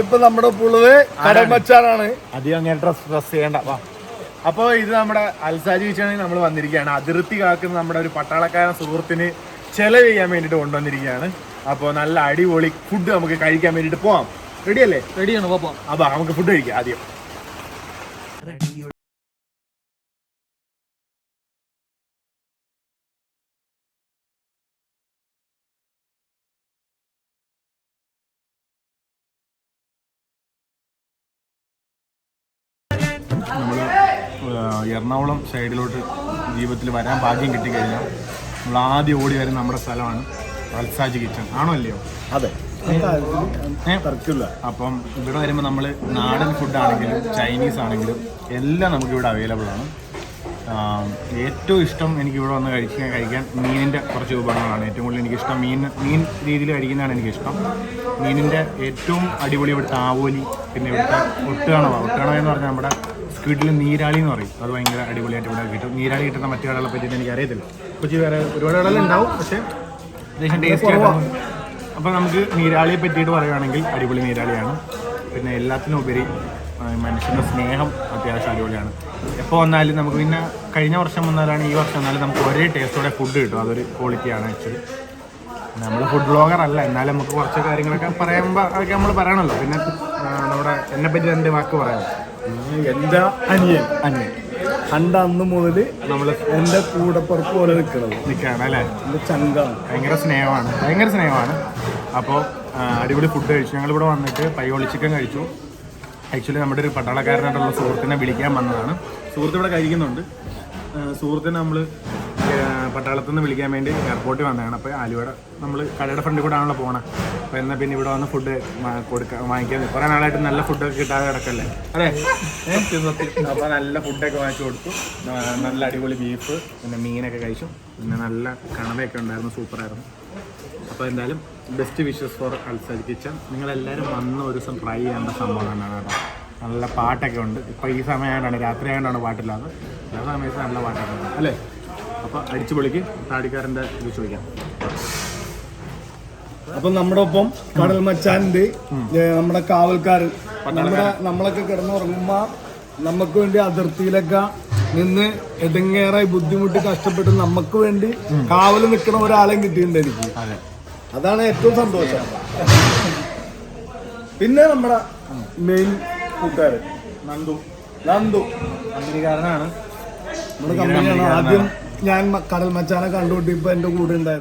ഇപ്പൊ നമ്മുടെ ഉള്ളത് കടമച്ചാറാണ് അധികം അങ്ങനെ ഡ്രസ് ഡ്രസ് ചെയ്യണ്ട. വാ. അപ്പോൾ ഇത് നമ്മുടെ അൽസാജി വെച്ചാണ് നമ്മൾ വന്നിരിക്കുകയാണ്. അതിർത്തി കാക്കുന്ന നമ്മുടെ ഒരു പട്ടാളക്കാരൻ സുഹൃത്തിന് ചെലവ് ചെയ്യാൻ വേണ്ടിയിട്ട് കൊണ്ടുവന്നിരിക്കുകയാണ്. അപ്പോൾ നല്ല അടിപൊളി ഫുഡ് നമുക്ക് കഴിക്കാൻ വേണ്ടിയിട്ട് പോവാം. റെഡിയല്ലേ റെഡിയാണ് പോവാം അപ്പൊ നമുക്ക് ഫുഡ് കഴിക്കാം ആദ്യം. നമ്മൾ എറണാകുളം സൈഡിലോട്ട് ജീവിതത്തിൽ വരാൻ ഭാഗ്യം കിട്ടിക്കഴിഞ്ഞാൽ നമ്മൾ ആദ്യം ഓടി വരുന്ന നമ്മുടെ സ്ഥലമാണ് വത്സാജ് കിച്ചൺ. ആണോ അല്ലയോ അതെ. അപ്പം ഇവിടെ വരുമ്പോൾ നമ്മൾ നാടൻ ഫുഡ് ആണെങ്കിലും ചൈനീസ് ആണെങ്കിലും എല്ലാം നമുക്ക് ഇവിടെ അവൈലബിൾ ആണ്. ഏറ്റവും ഇഷ്ടം എനിക്ക് ഇവിടെ വന്ന് കഴിക്കാൻ കഴിക്കാൻ മീനിന്റെ കുറച്ച് വിഭവങ്ങളാണ്. ഏറ്റവും കൂടുതൽ എനിക്കിഷ്ടം മീൻ മീൻ രീതിയിൽ കഴിക്കുന്നതാണ് എനിക്കിഷ്ടം. മീനിന്റെ ഏറ്റവും അടിപൊളി ഇവിടുത്തെ ആവോലി പിന്നെ ഇവിടുത്തെ ഒട്ടുകണവ. ഒട്ടുകണവ എന്ന് പറഞ്ഞാൽ നമ്മുടെ സ്ക്വിഡിൽ നീരാളി എന്ന് പറയും. അത് ഭയങ്കര അടിപൊളിയായിട്ട് ഇവിടെ കിട്ടും. നീരാളി കിട്ടുന്ന മറ്റു കടകളെ പറ്റിയിട്ട് എനിക്ക് അറിയത്തില്ല കൊച്ചി വേറെ ഒരുപാട് കടകളുണ്ടാവും പക്ഷേ അത്യാവശ്യം ടേസ്റ്റ് ആയിട്ടാണ് അപ്പോൾ നമുക്ക് നീരാളിയെ പറ്റിയിട്ട് പറയുകയാണെങ്കിൽ അടിപൊളി നീരാളിയാണ്. പിന്നെ എല്ലാത്തിനും ഉപരി മനുഷ്യന്റെ സ്നേഹം അത്യാവശ്യം അടിപൊളിയാണ്. എപ്പോൾ വന്നാലും നമുക്ക് പിന്നെ കഴിഞ്ഞ വർഷം വന്നാലാണ് ഈ വർഷം വന്നാലും നമുക്ക് ഒരേ ടേസ്റ്റോടെ ഫുഡ് കിട്ടും. അതൊരു ക്വാളിറ്റിയാണ് ആക്ച്വലി നമ്മൾ ഫുഡ് ബ്ലോഗർ അല്ല. എന്നാലും നമുക്ക് കുറച്ച് കാര്യങ്ങളൊക്കെ പറയുമ്പോൾ അതൊക്കെ നമ്മൾ പറയണമല്ലോ പിന്നെ നമ്മുടെ എന്നെ പറ്റി രണ്ട് വാക്ക് പറയാം. എന്റെ അനിയൻ. അനിയൻ. കണ്ട അന്ന് മുതൽ നമ്മൾ എന്റെ പുറത്ത് പോലെ നിൽക്കണത് നിൽക്കുകയാണ് അല്ലേ? എന്റെ ചങ്കാണ്. ഭയങ്കര സ്നേഹമാണ്. ഭയങ്കര സ്നേഹമാണ്. അപ്പോൾ അടിപൊളി ഫുഡ് കഴിച്ചു. ഞങ്ങളിവിടെ വന്നിട്ട് പയ്യോളി ചിക്കൻ കഴിച്ചു. ആക്ച്വലി നമ്മുടെ ഒരു പട്ടാളക്കാരനായിട്ടുള്ള സുഹൃത്തിനെ വിളിക്കാൻ വന്നതാണ്. സുഹൃത്ത് ഇവിടെ കഴിക്കുന്നുണ്ട്. സുഹൃത്തിനെ നമ്മൾ പട്ടാളത്തിൽ നിന്ന് വിളിക്കാൻ വേണ്ടി എയർപോർട്ടിൽ വന്നതാണ്. അപ്പോൾ ആലുവയുടെ നമ്മൾ കടയുടെ ഫ്രണ്ടിൽ കൂടെ ആണല്ലോ പോകണം അപ്പോൾ എന്നാൽ പിന്നെ ഇവിടെ വന്ന് ഫുഡ് കൊടുക്കാൻ വാങ്ങിക്കാൻ കുറേ നാളായിട്ട് നല്ല ഫുഡൊക്കെ കിട്ടാതെ കിടക്കല്ലേ? അതെ അപ്പോൾ നല്ല ഫുഡൊക്കെ വാങ്ങിച്ചു കൊടുത്തു. നല്ല അടിപൊളി ബീഫ് പിന്നെ മീനൊക്കെ കഴിച്ചു. പിന്നെ നല്ല കണവയൊക്കെ ഉണ്ടായിരുന്നു സൂപ്പറായിരുന്നു അപ്പോൾ എന്തായാലും ബെസ്റ്റ് വിഷസ് ഫോർ അൽസൽ കിച്ചൺ നിങ്ങളെല്ലാവരും വന്ന് ഒരു ദിവസം ട്രൈ ചെയ്യേണ്ട സംഭവം തന്നെയാണ് കേട്ടോ. നല്ല പാട്ടൊക്കെ ഉണ്ട്. ഇപ്പോൾ ഈ സമയമായിട്ടാണ് രാത്രി ആയതുകൊണ്ടാണ് പാട്ടില്ലാതെ എല്ലാ സമയത്ത് നല്ല പാട്ടൊക്കെ ഉണ്ട്. അല്ലേ? അപ്പോൾ അടിച്ചു പൊളിക്ക്. താടിക്കാരന്റെ ഇത് ചോദിക്കാം. അപ്പൊ നമ്മുടെ ഒപ്പം കടൽ മച്ചാനുണ്ട്. ഏ, നമ്മുടെ കാവൽക്കാരൻ. നമ്മുടെ നമ്മളൊക്കെ കിടന്നുറങ്ങുമ്പോ നമുക്ക് വേണ്ടി അതിർത്തിയിലൊക്കെ നിന്ന് എടങ്ങേറായി ബുദ്ധിമുട്ടി കഷ്ടപ്പെട്ട് നമുക്ക് വേണ്ടി കാവൽ നിൽക്കുന്ന ഒരാളെയും കിട്ടിയിട്ടുണ്ട് എനിക്ക്. അതെ. അതാണ് ഏറ്റവും സന്തോഷം. പിന്നെ നമ്മുടെ മെയിൻ കൂട്ടുകാരൻ. നന്ദു. നന്ദു. കമ്പനിക്കാരനാണ് നമ്മുടെ കമ്പനിയാണ് ആദ്യം ഞാൻ കടൽ മച്ചാനെ ഇപ്പൊ എന്റെ കൂടെ ഉണ്ടായതാ.